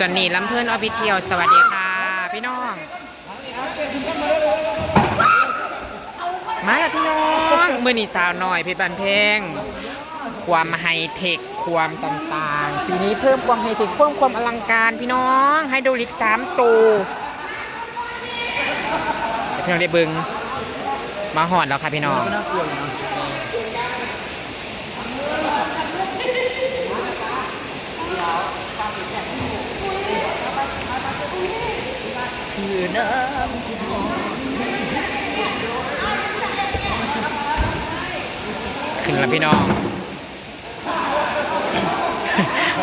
จอนนี่ลำเพื่อนออฟฟิเชียลสวัสดีค่ะ พี่น้อง มาแล้วพี่น้องเมื่อนี้สาวหน่อยเพชรบันเพงความไฮเทคความต่างๆ ปีนี้เพิ่มความไฮเทคเพิ่มความอลังการพี่น้องให้ดูลิกสามตูพี่น้องได้บึงมาหอดแล้วค่ะพี่น้อง น่ากลัวอยู่นะคือน้ำคุณหอมขึ้นแล้วพี่น้อง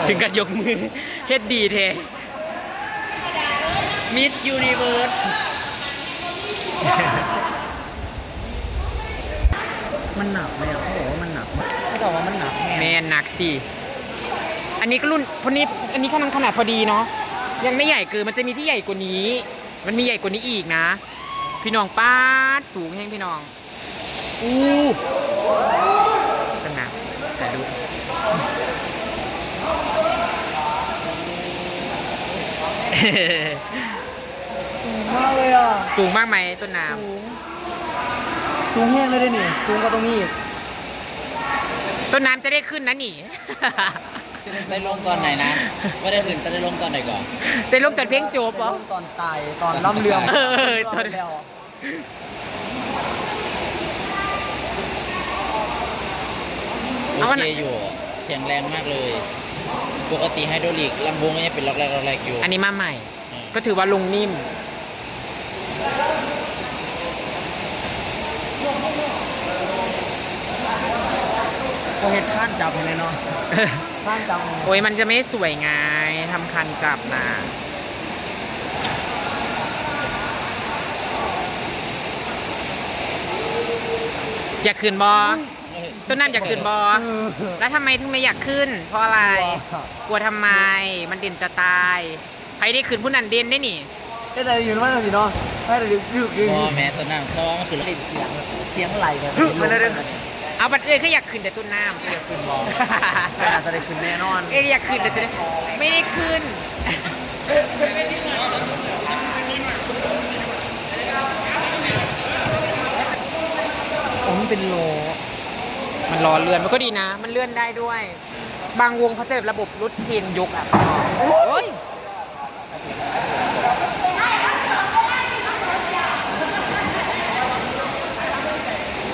ถึงกับยกมือเฮ็ดดีเทมิดยูนิเวิร์สมันหนักไหมอะเขาบอกว่ามันหนักมากเขาบอกว่ามันหนักแม่นหนักสิ อันนี้ก็รุ่นพนนี้อันนี้ขนาดขนาดพอดีเนาะ ยังไม่ใหญ่เกินมันจะมีที่ใหญ่กว่านี้ มันมีใหญ่กว่านี้อีกนะ พี่น้องป้าดสูงแห้งพี่น้อง อู้ตั้งนะแต่ดูมากเลยอะสูงมากไหมต้นน้สูงสูงแห้งเลยเด้นี่สูงกว่าตรงนี้อีกำต้นน้ำจะได้ขึ้นนะนี่ ได้ลงตอนไหนนะไม่ได้ขึ้นแต่ได้ลงตอนไหนก่อนเป็นลูกจดเพลงโจบเหรอ ตอนตายตอนล่ำเรืองเออตตออนนแล้วโอเคอยู่แข็งแรงมากเลย ปกติไฮโดรลิกลำโพงก็ยังเป็นล็อกแรกล็อกแรกอยู่อันนี้มาใหม่ ก็ถือว่าลงนิ่ม พอเห็ดท่านจับเลยเนาะ ท่านจับโอ้ยมันจะไม่สวยไงทำคันกลับนะอยากขึ้นบอต้นน้ำอยากขึ้นบอแล้วทำไมถึงไม่อยากขึ้น เพราะอะไร กลัวทำไม มันเด่นจะตาย ใครได้ขึ้นผู้นั้นเด่นได้นี่เอ๊ะแต่อยู่นั่นสิเนาะให้แต่ดึกดึกดึกพอแม้ตัวนั่งเพราะว่ามันคือเสียงเสียงไหลแบบไม่ได้เล่น เอาบัตรเอ้ยก็อยากขึ้นแต่ต้นน้ำอยากขึ้นบอน่าจะได้ขึ้นแน่นอน เอ้ยอยากขึ้นแต่จะได้ไม่ได้ขึ้น ผมนเป็นโลมันรอเลื่อนมันก็ดีนะ มันเลื่อนได้ด้วย บางวงเขาจะแบบระบบรุดเทนยกอะโอ้ย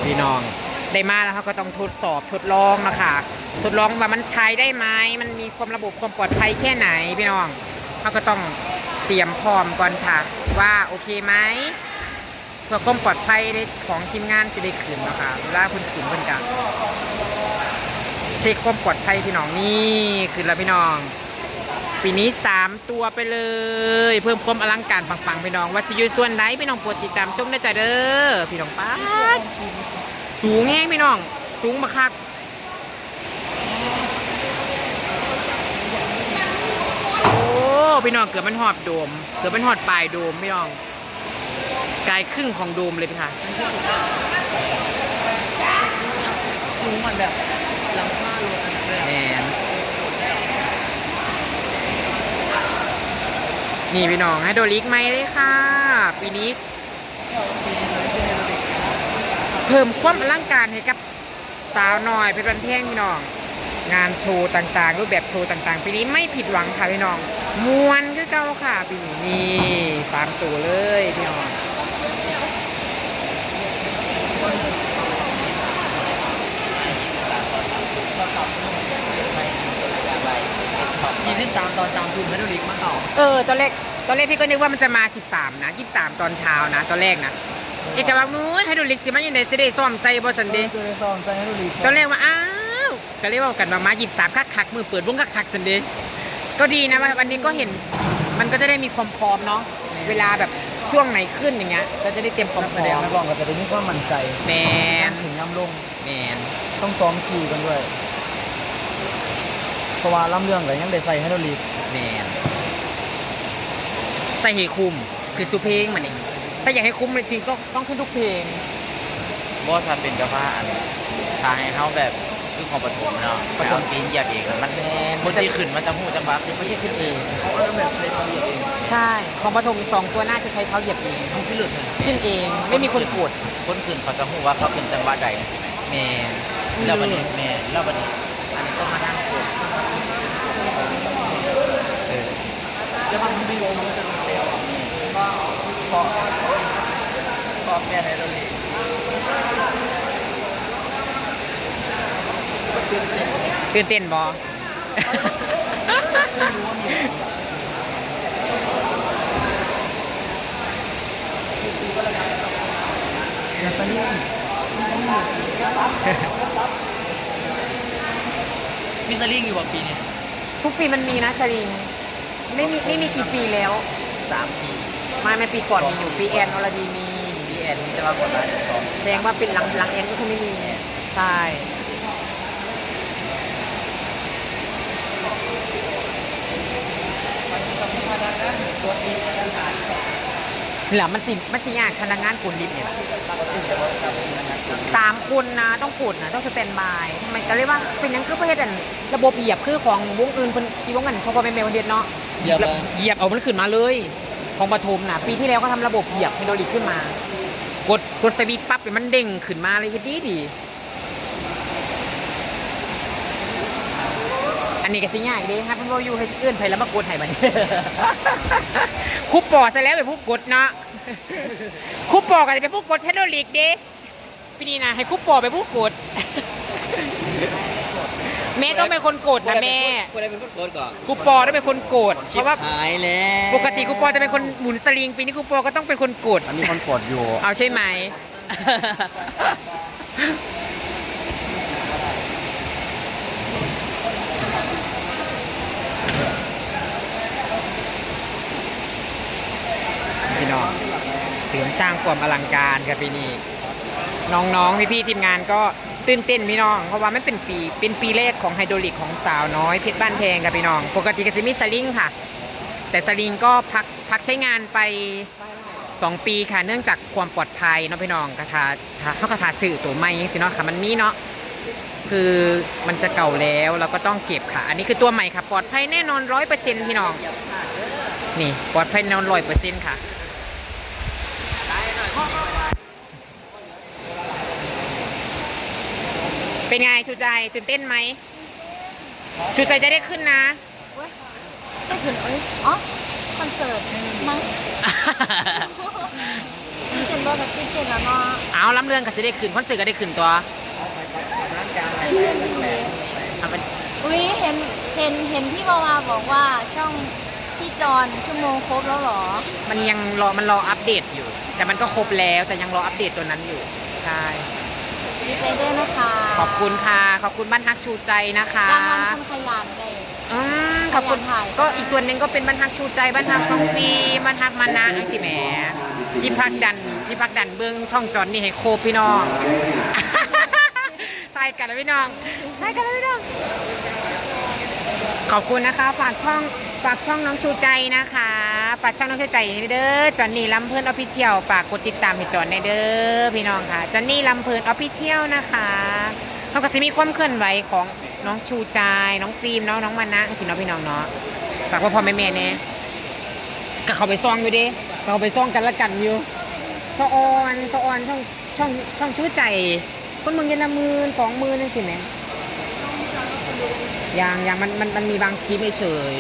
พี่น้อง ได้มาแล้วเขาก็ต้องทดสอบทดลองนะคะทดลองว่ามันใช้ได้ไหมมันมีความระบบความปลอดภัยแค่ไหนพี่น้องเขาก็ต้องเตรียมพร้อมก่อนค่ะ ว่าโอเคไหมเพื่อความปลอดภัยของทีมงานจะได้ขืนนะคะเวลาคุณขืนเพิ่นกันเช็คความปลอดภัยพี่น้องนี่คือแล้วพี่น้องปีนี้ 3 ตัวไปเลย เพิ่มความอลังการปังๆพี่น้องว่าสิอยูส่วนไหนพี่น้องโปรดติดตามชมได้จ้ะเด้อพี่น้องป้า สูงแห้งพี่น้อง สูงมาคักโอ้พี่น้องเกือบมันหอดโดม เกือบมันหอดปลายโดมพี่น้องกลายครึ่งของโดมเลยพี่ค่ะสูงมันแบบหลังคาโลอันนั้นเลยแมอะนนี่พี่น้องให้โดลิกไหมเลยค่ะ ปีนี้ เพิ่มความอลังการให้กับสาวน้อยเพชรบันเทงพี่น้อง งานโชว์ต่างๆ รูปแบบโชว์ต่างๆปีนี้ไม่ผิดหวังค่ะพี่น้องมวนคือเก่าค่ะปีนี้นี่สามตัวเลยพี่น้องยี่สิบสามตอนสามทุ่มให้ดูลิกมาเข่าเออตอนแรกตอนแรกพี่ก็นึกว่ามันจะมา13นะ23ตอนเช้านะตอนแรกนะ อีกแต่ว่ามุ้ยให้ดูลิกสิมันอยู่ในเสได็ซ้อมใส่บอสันเดย์ตัวในซองใจให้ดูลิกตอนแรกว่าอ้าวก็เรียกว่ากันว่ามา23คักคักๆมือเปิดวงคักคักๆสันเดย์ก็ดีนะว่าวันนี้ก็เห็นมันก็จะได้มีความพร้อมเนาะเวลาแบบช่วงไหนขึ้นอย่างเงี้ยก็จะได้เตรียมความนักพแสร้ดงอมนักร้องก็จะได้มีความมั่นใจแมนถึงย่ำลง แมนต้องซ้อมคิวกันด้วย เพราะว่าล่ำเรื่องอะไรยังได้ใส่ให้ดูลิกแมนใส่เหคุมคือสุเพลงมันเอง ถ้าอยากให้คุ้มจริงๆก็ต้องขึ้นทุกเพลงบอสทำเป็นกับว่าอันทางให้เขาแบบคือของปฐมเนาะไปเอาตีนเหยียบเองแล้วมันแมนคนที่ขึ้นมันจะหูจังหวะคือไม่ใช่ขึ้นเองเขาเอาแบบใช่ของปฐมสองตัวน่าจะใช้เท้าเหยียบเองมันขึ้นหลุดเลยขึ้นเองไม่มีคนกดคนขึ้นเขาจะหูว่าเขาเป็นจังหวะใดสิแม่แม่แล้วบันนี้แม่แล้วบันนี้อันนี้ต้องมานั่งกดเออแล้วมันไม่ลงมันจะลงเร็ว อะแม่ก็เพราะเพราะแม่ในโดลีตื่นเต้นบออย่าไปยุ่งมีสลิงอยู่บ่ปีนี้ทุกปีมันมีนะสลิงไม่มีไม่มีกี่ปีแล้วสามปี มาไม่ปีก่อนมีอยู่ปีแอนอรดีมีพี่ แอนนี่จะมากดไลค์สองแสดงว่าเป็นหลังหลังแอนก็คงไม่มีใช่เหรอมันสิมันสิยากพนักงานกดลิฟต์เนี่ยสามคนนะต้องกดนะต้องสแตนบายทำไมก็เรียกว่าเป็นหยังคือประเทศอันระบบเหยียบคือของวงอื่นคนอีวงกันพอพอเป็นเมลเดียนเนาะเยอะเลยเหยียบเอามันขึ้นมาเลย ของปฐมนะปีที่แล้วก็ทำระบบเหยียบไฮดรอลิกขึ้นมา กดกดสวิตปั๊บเลยมันเด้งขึ้นมาเลยดีดีอันนี้ก็สิง่ายเดีครับเพื่อนอยู่ให้เอื้อนไปแล้วมากดให้บัดนี้ครูปอซะแล้วเป็นผู้กดเนาะคุปปอก็จะเป็นผู้กดไฮดรอลิกเด้พี่นี่นะให้คุปปอเป็นผู้กด แม่ต้องเป็นคนกดนะแม่กูได้เป็นคนโกดก่อนครูปอต้องเป็นคนกด เพราะว่าหายแล้วปกติครูปอจะเป็นคนหมุนสลิงปีนี้ครูปอก็ต้องเป็นคนกด มันมีคนกดอยู่ เอาใช่ไหม พี่น้องเสริมสร้างความอลังการครับปีนี้ น้องๆ พี่ๆ ทีมงานก็ ตื่นเต้นพี่น้อง เพราะว่ามันเป็นปี เป็นปีแรกของไฮโดรลิกของสาวน้อยเพชรบ้านแพงครับพี่น้อง ปกติก็จะมีสลิงค่ะ แต่สลิงก็พักพักใช้งานไป 2 ปีค่ะ เนื่องจากความปลอดภัยเนาะพี่น้องกระทาเขากระทาสื่อตัวใหม่ยังสิเนาะค่ะ มันมีเนาะ คือมันจะเก่าแล้วเราก็ต้องเก็บค่ะ อันนี้คือตัวใหม่ค่ะ ปลอดภัยแน่นอนร้อยเปอร์เซ็นต์พี่น้อง นี่ปลอดภัยแน่นอนร้อยเปอร์เซ็นต์ค่ะ เป็นไงชูใจตื่นเต้นไหมชูใจจะได้ขึ้นนะได้ถึงเอ้ยอ๋อคอนเสิร์ตมั้งจริงๆว่าแบบจริงๆแล้วเนาะเอาล้ำเรื่องก็จะได้ขึ้นคอนเสิร์ตก็ได้ขึ้นตัวจริงๆดีเอาเป็นอุ้ยเห็นเห็นเห็นพี่วาวาบอกว่าช่องพี่จอนชั่วโมงครบแล้วเหรอ มันยังรอมันรออัปเดตอยู่ แต่มันก็ครบแล้วแต่ยังรออัปเดตตัวนั้นอยู่ ใช่ ดีใจด้วยนะคะขอบคุณค่ะ ขอบคุณบ้านฮักชูใจนะคะรางวัลคนขยันเลยอืมขอบคุณขยันถ่ายก็อีกส่วนหนึ่งก็เป็นบ้านฮักชูใจบ้านฮักฟองฟีบ้านฮักมานะไอ้สิแหมที่พักดันที่พักดันเบื้องช่องจอนนี่ให้โครบพี่น้องตายกันแล้วพี่น้องตายกันแล้วพี่น้อง ขอบคุณนะคะ ฝากช่องฝากช่องน้องชูใจนะคะ ฝากช่องน้องชูใจนี่เด้อจอนนี่ลำเพลินออฟฟิเชียลฝากกดติดตามให้จอนในเด้อพี่น้องค่ะจอนนี่ลำเพลินออฟฟิเชียลนะคะเขาก็จะมีความเคลื่อนไหวของน้องชูใจน้องฟิล์มน้องน้องมานะสิเนาะพี่น้องเนาะฝากพ่อพ่อแม่แม่เนี่ยก็เขาไปซ่องอยู่ดิเขาไปซ่องกันละกันอยู่ซออนซออนช่องช่องช่องชูใจคนเมืองเยนละมืนสองมืนนั่นสิแม่ยังยังมันมันมันมีบางคลิปเฉย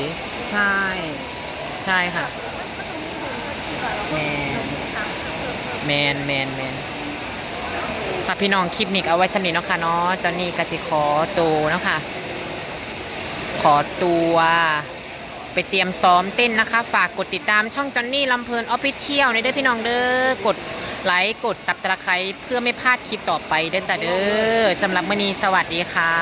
ใช่ ใช่ค่ะ แมนแมนแมนแมนค่ะพี่น้องคลิปนี้ก็เอาไว้สำนีเนาะค่ะเนาะจอนนี่กสิขอตัวเนาะค่ะ ขอตัวไปเตรียมซ้อมเต้นนะคะ ฝากกดติดตามช่องจอนนี่ลำเพลินออฟฟิเชียลในเด้อพี่น้องเด้อกดไลค์กดซับตะไคร้เพื่อไม่พลาดคลิปต่อไปเด้อจ้ะเด้อสำหรับมื้อนี้สวัสดีค่ะ